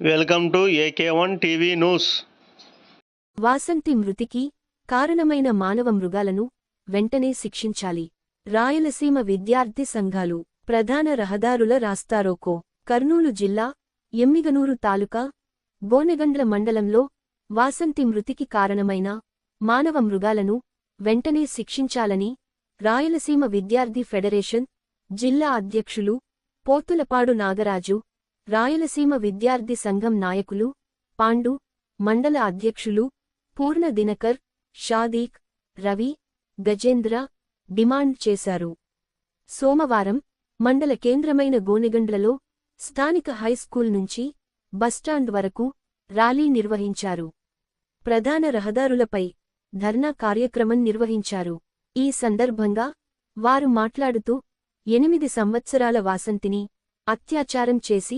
Welcome to AK one TV news. Vasanthi మృతికి కారణమైన మానవ మృగాలను వెంటనే శిక్షించాలి. రాయలసీమ విద్యార్థి సంఘాలు ప్రధాన రహదారుల రాస్తారోకో కర్నూలు జిల్లా ఎమ్మిగనూరు తాలూకా బోనెగండ్ల మండలంలో వాసంతి మృతికి కారణమైన మానవ మృగాలను వెంటనే శిక్షించాలని రాయలసీమ విద్యార్థి ఫెడరేషన్ జిల్లా అధ్యక్షులు పోతులపాడు నాగరాజు రాయలసీమ విద్యార్థి సంఘం నాయకులు పాండు మండల అధ్యక్షులు పూర్ణ దినకర్ షాదీక్ రవి గజేంద్ర డిమాండ్ చేశారు. సోమవారం మండల కేంద్రమైన గోనెగండ్లలో స్థానిక హైస్కూల్ నుంచి బస్టాండ్ వరకు ర్యాలీ నిర్వహించారు. ప్రధాన రహదారులపై ధర్నా కార్యక్రమం నిర్వహించారు. ఈ సందర్భంగా వారు మాట్లాడుతూ ఎనిమిది సంవత్సరాల వాసంతిని అత్యాచారం చేసి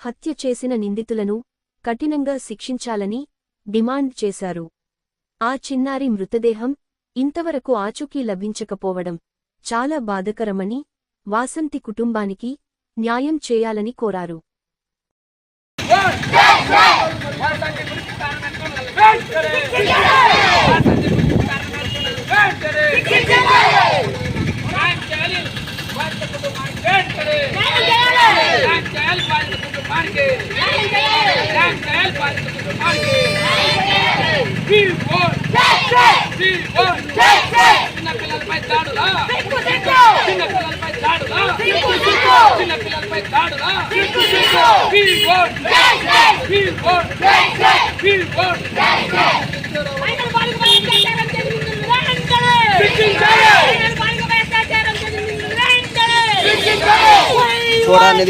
హత్య చేసిన నిందితులను కఠినంగా శిక్షించాలని డిమాండ్ చేశారు. ఆ చిన్నారి మృతదేహం ఇంతవరకు ఆచూకీ లభించకపోవడం చాలా బాధకరమని వాసంతి కుటుంబానికి న్యాయం చేయాలని కోరారు. చిన్నపిల్లలపై దాడులా చిన్నపిల్లలపై దాడులా చిన్నపిల్లలపై దాడులా చూడండి